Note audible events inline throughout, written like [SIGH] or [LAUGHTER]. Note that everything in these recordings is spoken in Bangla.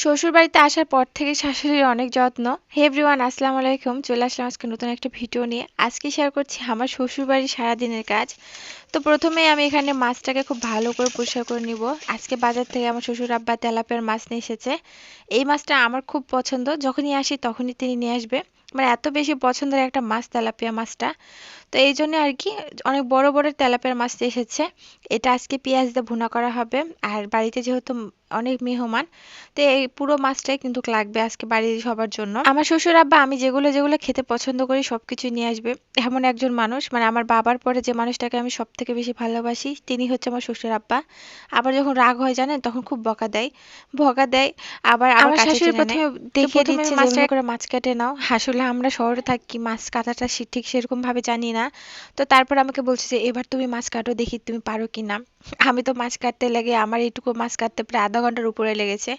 শ্বশুরবাড়িতে আসার পর থেকে শাশুড়ির অনেক যত্ন। হে এভরিওয়ান, আসসালামু আলাইকুম। চলে আসলাম আজকে নতুন একটা ভিডিও নিয়ে। আজকে শেয়ার করছি আমার শ্বশুরবাড়ির সারাদিনের কাজ। তো প্রথমেই আমি এখানে মাছটাকে খুব ভালো করে পরিষ্কার করে নিব। আজকে বাজার থেকে আমার শ্বশুর আব্বা তেলাপিয়ার মাছ নিয়ে এসেছে। এই মাছটা আমার খুব পছন্দ। যখনই আসি তখনই তিনি নিয়ে আসবে। মানে এত বেশি পছন্দের একটা মাছ, তেলাপিয়া মাছটা। তো এই জন্য আর কি অনেক বড় বড় তেলাপিয়ার মাছ এসেছে। এটা আজকে পেঁয়াজ দিয়ে ভুনা করা হবে। আর বাড়িতে যেহেতু অনেক মেহমান তো এই পুরো মাছটাই কিন্তু লাগবে আজকে বাড়ির সবার জন্য। আমার শ্বশুর আব্বা আমি যেগুলো যেগুলো খেতে পছন্দ করি সবকিছু নিয়ে আসবে। এমন একজন মানুষ মানে আমার বাবার পরে যে মানুষটাকে আমি সব থেকে বেশি ভালোবাসি তিনি হচ্ছে আমার শ্বশুর আব্বা। আবার যখন রাগ হয় জানেন তখন খুব বকা দেয়। বকা দেয়। আবার আমার শাশুড়ি প্রথমে দেখিয়ে দিচ্ছে মাছটা করে মাছ কেটে নাও। আসলে আমরা শহরে থাকি মাছ কাটাটা ঠিক সেরকম ভাবে জানি না। তো তারপর আমাকে বলছে যে, এবার তুমি মাছ কাটো, দেখি তুমি পারো কিনা [LAUGHS] আমি তো মাছ কাটতে লেগে, আমার এইটুকু মাছ কাটতে প্রায় আধা ঘণ্টার উপরে লেগেছে।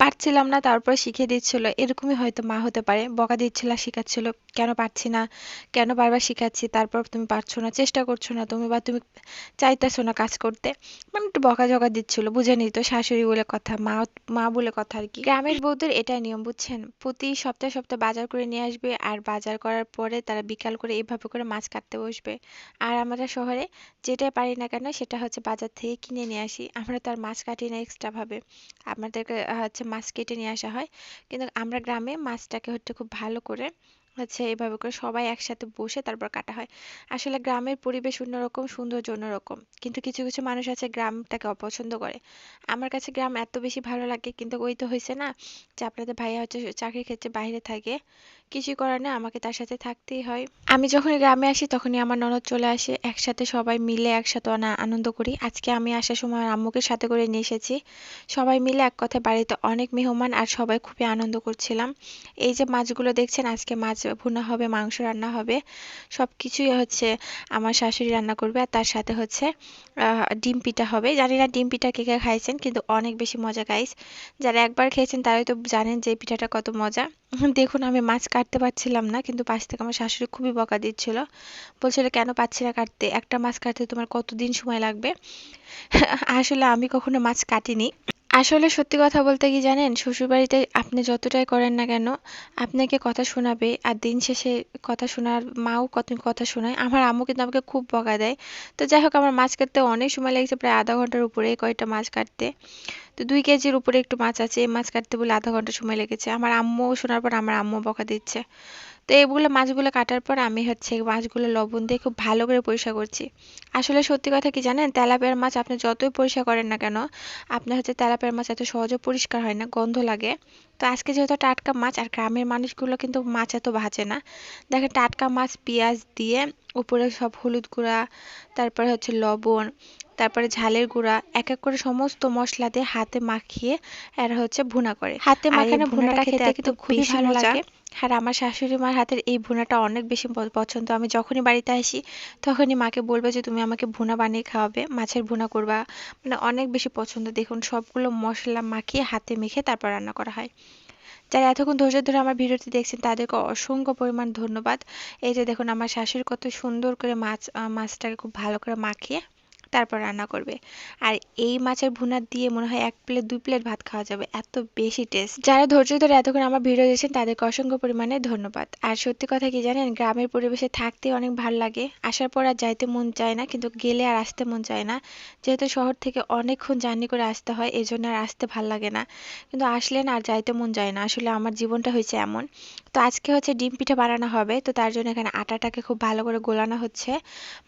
পারছিলাম না, তারপর শিখিয়ে দিচ্ছিল, এরকমই হয়তো মা হতে পারে, বকা দিচ্ছিল, শিখাচ্ছিল, কেন পারছি না? কেন বারবার শিখাচ্ছি? তারপর তুমি পারছ না, চেষ্টা করছ না তুমি, বা তুমি চাইতেছো না কাজ করতে? মানে একটু বকা বকাঝকা দিচ্ছিল, বুঝে নিত শাশুড়ি বলে কথা, মা মা বলে কথা আর কি। গ্রামের বউদের এটাই নিয়ম, বুঝছেন? প্রতি সপ্তাহে সপ্তাহে বাজার করে নিয়ে আসবে, আর বাজার করার পরে তারা বিকাল করে এভাবে করে মাছ কাটতে বসবে। আর আমরা শহরে যেটাই পারি না কেন সেটা হচ্ছে বাজার থেকে কিনে নিয়ে আসি। আমরা তো আর মাছ কাটি না এক্সট্রা ভাবে আমাদেরকে হচ্ছে মাছ কেটে নিয়ে আসা হয়। কিন্তু আমরা গ্রামে মাছটাকে হচ্ছে খুব ভালো করে হচ্ছে এভাবে করে সবাই একসাথে বসে তারপর কাটা হয়। আসলে গ্রামের পরিবেশ অন্যরকম, সৌন্দর্য অন্যরকম। কিন্তু কিছু কিছু মানুষ আছে গ্রামটাকে অপছন্দ করে। আমার কাছে গ্রাম এত বেশি ভালো লাগে কিন্তু ওই তো হয়েছে না যে আপনাদের ভাইয়া হচ্ছে চাকরির ক্ষেত্রে বাইরে থাকে। কিছুই করার নেই আমাকে তার সাথে থাকতেই হয়। আমি যখনই গ্রামে আসি তখনই আমার ননদ চলে আসে, একসাথে সবাই মিলে একসাথে আনন্দ করি। আজকে আমি আসার সময় আম্মুকে সাথে করে নিয়ে এসেছি। সবাই মিলে এক কথায় বাড়িতে অনেক মেহমান আর সবাই খুবই আনন্দ করছিলাম। এই যে মাছগুলো দেখছেন, আজকে মাছ ভুনা হবে, মাংস রান্না হবে সব কিছুই হচ্ছে আমার শাশুড়ি রান্না করবে আর তার সাথে হচ্ছে ডিম পিঠা হবে। জানি না ডিম পিঠা কে কে খাইছেন, কিন্তু অনেক বেশি মজা গাইস যারা একবার খেয়েছেন তারাই তো জানেন যে পিঠাটা কত মজা। [LAUGHS] দেখুন আমি মাছ কাটতে পারছিলাম না, কিন্তু পাশ থেকে আমার শাশুড়ি খুবই বকা দিচ্ছিল। বলছিল, কেন পাচ্ছি না কাটতে? একটা মাছ কাটতে তোমার কতদিন সময় লাগবে? [LAUGHS] আসলে আমি কখনো মাছ কাটিনি। আসলে সত্যি কথা বলতে কি জানেন? শ্বশুরবাড়িতে আপনি যতটাই করেন না কেন, আপনাকে কথা শোনাবে আর দিন শেষে কথা শোনার মাও কত কথা শোনায়। আমার আম্মু কিন্তু আমাকে খুব বকা দেয়। তো যাই হোক, আমার মাছ কাটতে অনেক সময় লেগেছে, প্রায় আধা ঘণ্টার উপরে কয়েকটা মাছ কাটতে। তো দুই কেজির উপরে একটু মাছ আছে মাছ কাটতে বলে আধা ঘণ্টা সময় লেগেছে। আমার আম্মু শোনার পর আমার আম্মু বকা দিচ্ছে। তো এগুলো মাছগুলো কাটার পর আমি হচ্ছে মাছগুলো লবণ দিয়ে খুব ভালো করে পরিষ্কার করছি। আসলে সত্যি কথা কি জানেন? তেলাপিয়ার মাছ আপনি যতই পরিষ্কার করেন না কেন আপনার হচ্ছে তেলাপিয়ার মাছ এত সহজে পরিষ্কার হয় না গন্ধ লাগে। তো আজকে যেহেতু টাটকা মাছ আর গ্রামের মানুষগুলো কিন্তু মাছ এত ভাজে না। দেখেন টাটকা মাছ পেঁয়াজ দিয়ে উপরে সব হলুদ গুঁড়া তারপরে হচ্ছে লবণ তারপরে ঝালের গুঁড়া এক এক করে সমস্ত মশলা দিয়ে হাতে মাখিয়ে এরা হচ্ছে ভুনা করে। হাতে মাখানো ভুনাটা খেতে কিন্তু খুবই ভালো লাগে। আর আমার শাশুড়ি মার হাতের এই ভুনাটা অনেক বেশি পছন্দ। আমি যখনই বাড়িতে আসি, তখনই মাকে বলবে যে, তুমি আমাকে ভুনা বানিয়ে খাওয়াবে, মাছের ভুনা করবা। মানে অনেক বেশি পছন্দ। দেখুন, সবগুলো মশলা মাখিয়ে হাতে মেখে তারপর রান্না করা হয়। যারা এতক্ষণ ধৈর্য ধরে আমার ভিডিওটি দেখছেন, তাদেরকে অসংখ্য পরিমাণ ধন্যবাদ। এই যে দেখুন, আমার শাশুড়ি কত সুন্দর করে মাছ মাছটাকে খুব ভালো করে মাখিয়ে তারপর রান্না করবে। আর এই মাছের ভুনা দিয়ে মনে হয় এক প্লেট, দুই প্লেট ভাত খাওয়া যাবে। এত বেশি টেস্ট যারা ধৈর্য ধরে এতক্ষণ আমার ভিডিও দিয়েছেন তাদেরকে অসংখ্য পরিমাণে ধন্যবাদ। আর সত্যি কথা কি জানেন, গ্রামের পরিবেশে থাকতে অনেক ভালো লাগে। আসার পর আর যাইতে মন চায় না, কিন্তু গেলে আর আসতে মন চায় না। যেহেতু শহর থেকে অনেকক্ষণ জার্নি করে আসতে হয় এই জন্য আর আসতে ভালো লাগে না। কিন্তু আসলেন আর যাইতে মন যায় না। আসলে আমার জীবনটা হয়েছে এমন। তো আজকে হচ্ছে ডিম পিঠা বানানো হবে তো তার জন্য এখানে আটাটাকে খুব ভালো করে গোলানো হচ্ছে।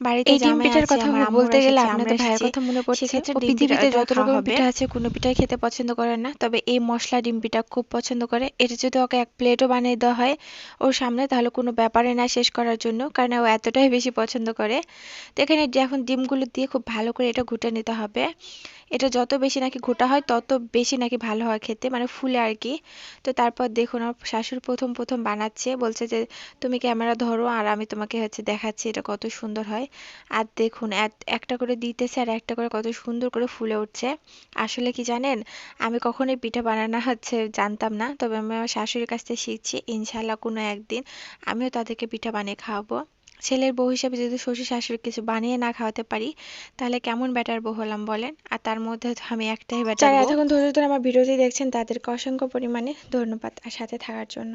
বাড়িতে এই ডিম পিঠার কথা বলতে গেলে আপনাদের ভাইয়ের কথা মনে পড়ছে। পৃথিবীতে যত রকম পিঠা আছে কোনো পিঠাই খেতে পছন্দ করে না। তবে এই মশলা ডিম পিঠা খুব পছন্দ করে। এটা যদি ওকে এক প্লেটও বানিয়ে দেওয়া হয় ওর সামনে তাহলে কোনো ব্যাপারে না শেষ করার জন্য কারণ ও এতটাই বেশি পছন্দ করে। তো এখানে এখন ডিমগুলো দিয়ে খুব ভালো করে এটা ঘুটে নিতে হবে। এটা যত বেশি নাকি ঘোটা হয় তত বেশি নাকি ভালো হয় খেতে মানে ফুলে আর কি। তো তারপর দেখুন আমার শাশুড়ি প্রথম প্রথম বানাচ্ছে বলছে যে তুমি ক্যামেরা ধরো আর আমি তোমাকে হচ্ছে দেখাচ্ছি এটা কত সুন্দর হয়। আর দেখুন একটা করে দিতেছে আর একটা করে কত সুন্দর করে ফুলে উঠছে। আসলে কি জানেন আমি কখনোই পিঠা বানানো হচ্ছে জানতাম না তবে আমি আমার শাশুড়ির কাছ থেকে শিখছি ইনশাল্লাহ কোনো একদিন আমিও তাদেরকে পিঠা বানিয়ে খাওয়াবো। ছেলের বউ হিসেবে যদি শ্বশুর শাশুড়ি কিছু বানিয়ে না খাওয়াতে পারি তাহলে কেমন ব্যাটার বউ হলাম বলেন? আর তার মধ্যে আমি একটাই ব্যাটার যারা এতক্ষণ ধৈর্য ধরে আমার ভিডিওটি দেখছেন তাদেরকে অসংখ্য পরিমাণে ধন্যবাদ আর সাথে থাকার জন্য।